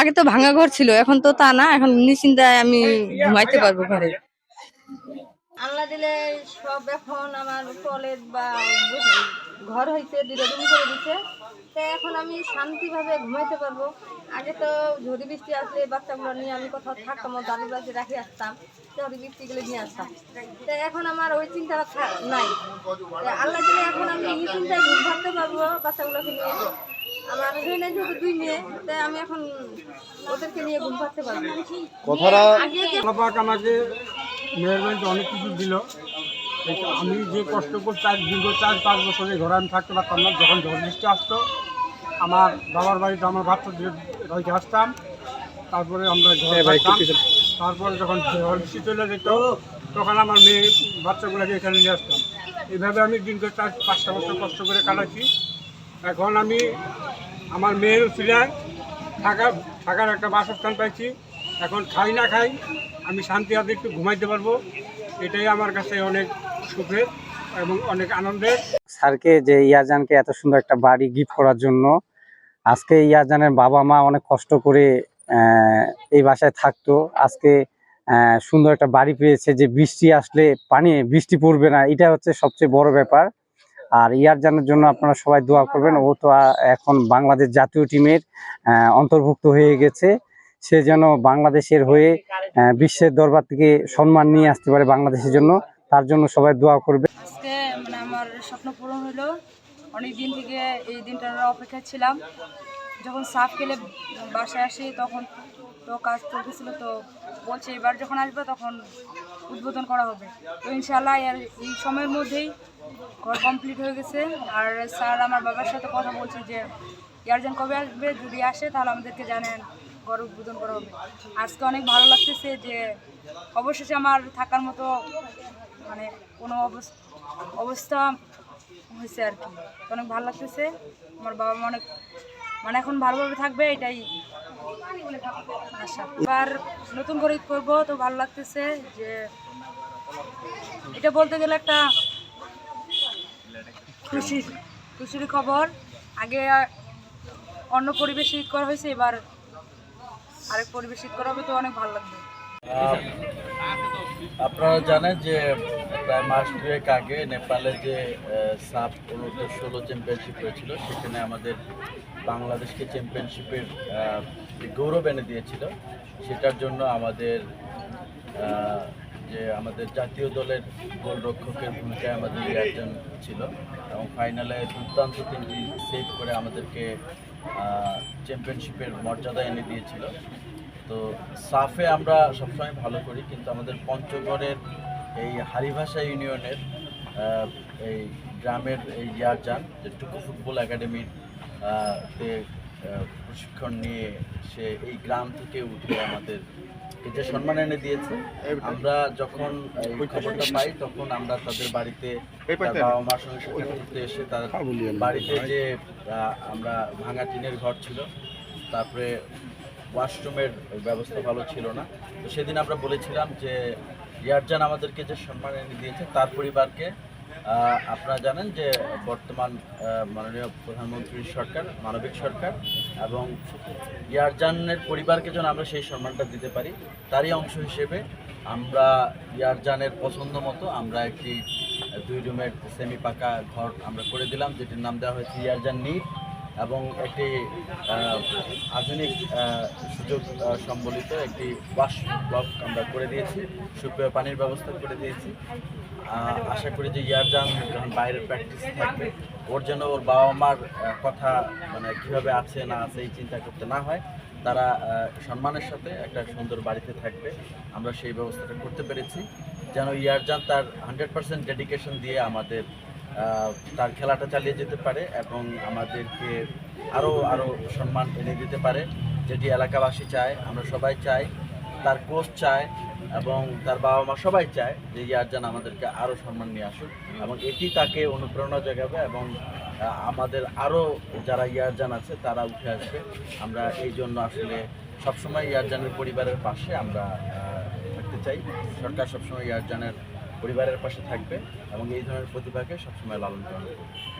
আগে তো ভাঙা ঘর ছিল, এখন তো তা না, এখন নিশ্চিন্তায় আমি ঘুমাইতে পারব ঘরে। আল্লাহ দিলে সব এখন আমার টয়লেট বা ঘর হইছে দুটো রুম করে দিছে। তো এখন আমি শান্তিভাবে ঘুমাইতে পারব। আগে তো বাচ্চাগুলো নিয়ে আমি কোথাও থাকতাম দাদুর রাখে আসতাম, ঝড়ি বৃষ্টি গেলে নিয়ে আসতাম। এখন আমার ওই চিন্তা নাই। আল্লাহ দিলে এখন আমি নিশ্চিন্তায় ঘুম ভাবতে পারব, বাচ্চাগুলোকে নিয়ে। আমার যেহেতু দুই মেয়ে তাই আমি এখন ওদেরকে নিয়ে ঘুম পাড়তে পারব কথাটা যে আল্লাপাক আমাকে মেহরবানিতে অনেক কিছু দিল। আমি যে কষ্ট করছি আজ দীর্ঘ চার পাঁচ বছরে ঘরে আমি থাকতে পারতাম না। যখন ঝড় বৃষ্টি আসতো আমার বাবার বাড়িতে আমার বাচ্চাদের রেখে আসতাম তারপরে আমরা ঘরে থাকতাম। তারপরে যখন ঝড় বৃষ্টি চলে যেত তখন আমার মেয়ে বাচ্চাগুলোকে এখানে নিয়ে আসতাম। এইভাবে আমি দীর্ঘ চার পাঁচটা বছর কষ্ট করে কাটাচ্ছি। এখন আমি আমার মেয়ের ছিলেন থাকা, থাকার একটা বাসস্থান পাইছি। এখন খাই না খাই, আমি শান্তি হাতে একটু ঘুমাইতে পারব। এটাই আমার কাছে অনেক সুখের এবং অনেক আনন্দের। স্যারকে যে ইয়ারজানকে এত সুন্দর একটা বাড়ি গিফট করার জন্য, আজকে ইয়ারজানের বাবা মা অনেক কষ্ট করে এই বাসায় থাকতো। আজকে সুন্দর একটা বাড়ি পেয়েছে যে বৃষ্টি আসলে পানি, বৃষ্টি পড়বে না, এটা হচ্ছে সবচেয়ে বড় ব্যাপার। আর ইয়ারজানের জন্য আপনারা সবাই দোয়া করবেন। ও তো এখন বাংলাদেশ জাতীয় টিমের অন্তর্ভুক্ত হয়ে গেছে। সে যেন বাংলাদেশের হয়ে বিশ্বের দরবার থেকে সম্মান নিয়ে আসতে পারে বাংলাদেশের জন্য, তার জন্য সবাই দোয়া করবে। আজকে মানে আমার স্বপ্ন পূরণ হলো অনেক দিন থেকে এই দিনটার অপেক্ষা ছিলাম। যখন সাফ খেলে বাসায় আসি, তখন তো কাজ চলতেছিল, তো বলছে এবার যখন আসবে তখন উদ্বোধন করা হবে। তো ইনশাল্লাহ এর, এই সময়ের মধ্যেই ঘর কমপ্লিট হয়ে গেছে। আর স্যার আমার বাবার সাথে কথা বলছে যে, ইয়ারজন কবে আসবে? যদি আসে তাহলে আমাদেরকে জানেন, ঘর উদ্বোধন করা হবে। আজকে অনেক ভালো লাগতেছে যে, অবশেষে আমার থাকার মতো মানে কোনো অবস- অবস্থা হয়েছে আর কি। অনেক ভালো লাগতেছে। আমার বাবা মা অনেক মানে এখন ভালোভাবে থাকবে, এটাই এবার নতুন করে ঈদ করব, তো ভালো লাগতেছে যে এটা বলতে গেলে একটা খুশির খুশির খবর। আগে অন্য পরিবেশে ঈদ করা হয়েছে, এবার আরেক পরিবেশ ঈদ করা হবে, তো অনেক ভালো লাগবে। আপনারা জানেন যে প্রায় মাস দুয়েক আগে নেপালে যে সাব ষোলো চ্যাম্পিয়নশিপ হয়েছিল, সেখানে আমাদের বাংলাদেশকে চ্যাম্পিয়নশিপের আহ, গৌরব এনে দিয়েছিল সেটার জন্য আমাদের যে আমাদের জাতীয় দলের গোলরক্ষকের ভূমিকায় আমাদের একজন ছিল এবং ফাইনালে দুর্দান্ত তিনটি সেভ করে আমাদেরকে চ্যাম্পিয়নশিপের মর্যাদা এনে দিয়েছিল। তো সাফে আমরা সবসময় ভালো করি কিন্তু আমাদের পঞ্চগড়ের এই হারিভাষা ইউনিয়নের এই গ্রামের এই ইয়ারজান যে টুকু ফুটবল একাডেমির প্রশিক্ষণ নিয়ে সে এই গ্রাম থেকে উঠে আমাদের যে সম্মান এনে দিয়েছে। আমরা যখন এই খবরটা পাই তখন আমরা তাদের বাড়িতে বাবা মার সঙ্গে সাথে ঘুরতে এসে তার বাড়িতে যে আমরা ভাঙা টিনের ঘর ছিল তারপরে ওয়াশরুমের ব্যবস্থা ভালো ছিল না। তো সেদিন আমরা বলেছিলাম যে ইয়ারজান আমাদেরকে যে সম্মান এনে দিয়েছে তার পরিবারকে আপনারা জানেন যে বর্তমান মাননীয় প্রধানমন্ত্রীর সরকার, মানবিক সরকার এবং ইয়ারজানের পরিবারকে যেন আমরা সেই সম্মানটা দিতে পারি, তারই অংশ হিসেবে আমরা ইয়ারজানের পছন্দ মতো আমরা একটি দুই রুমের সেমি পাকা ঘর আমরা করে দিলাম, যেটির নাম দেওয়া হয়েছে ইয়ারজান নিট এবং একটি আধুনিক সুযোগ সম্বলিত একটি ওয়াশ ব্লক আমরা করে দিয়েছি, সুপেয় পানির ব্যবস্থা করে দিয়েছি। আশা করি যে ইয়ারজান যখন বাইরের প্র্যাকটিস থাকবে, ওর যেন ওর বাবা মার কথা মানে কীভাবে আছে, না আছে, এই চিন্তা করতে না হয়, তারা সম্মানের সাথে একটা সুন্দর বাড়িতে থাকবে। আমরা সেই ব্যবস্থাটা করতে পেরেছি। যেন ইয়ারজান তার হান্ড্রেড পার্সেন্ট ডেডিকেশন দিয়ে আমাদের তার খেলাটা চালিয়ে যেতে পারে এবং আমাদেরকে আরও আরও সম্মান এনে দিতে পারে। যেটি এলাকাবাসী চায়, আমরা সবাই চাই, তার কোচ চায় এবং তার বাবা মা সবাই চায় যে ইয়ারজান আমাদেরকে আরও সম্মান নিয়ে আসুক এবং এটি তাকে অনুপ্রেরণা জাগাবে এবং আমাদের আরও যারা ইয়ারজান আছে, তারা উঠে আসবে। আমরা এই জন্য আসলে সবসময় ইয়ারজানের পরিবারের পাশে আমরা থাকতে চাই। সরকার সবসময় ইয়ারজানের পরিবারের পাশে থাকবে এবং এই ধরনের প্রতিভাকে সবসময় লালন পালন করবে।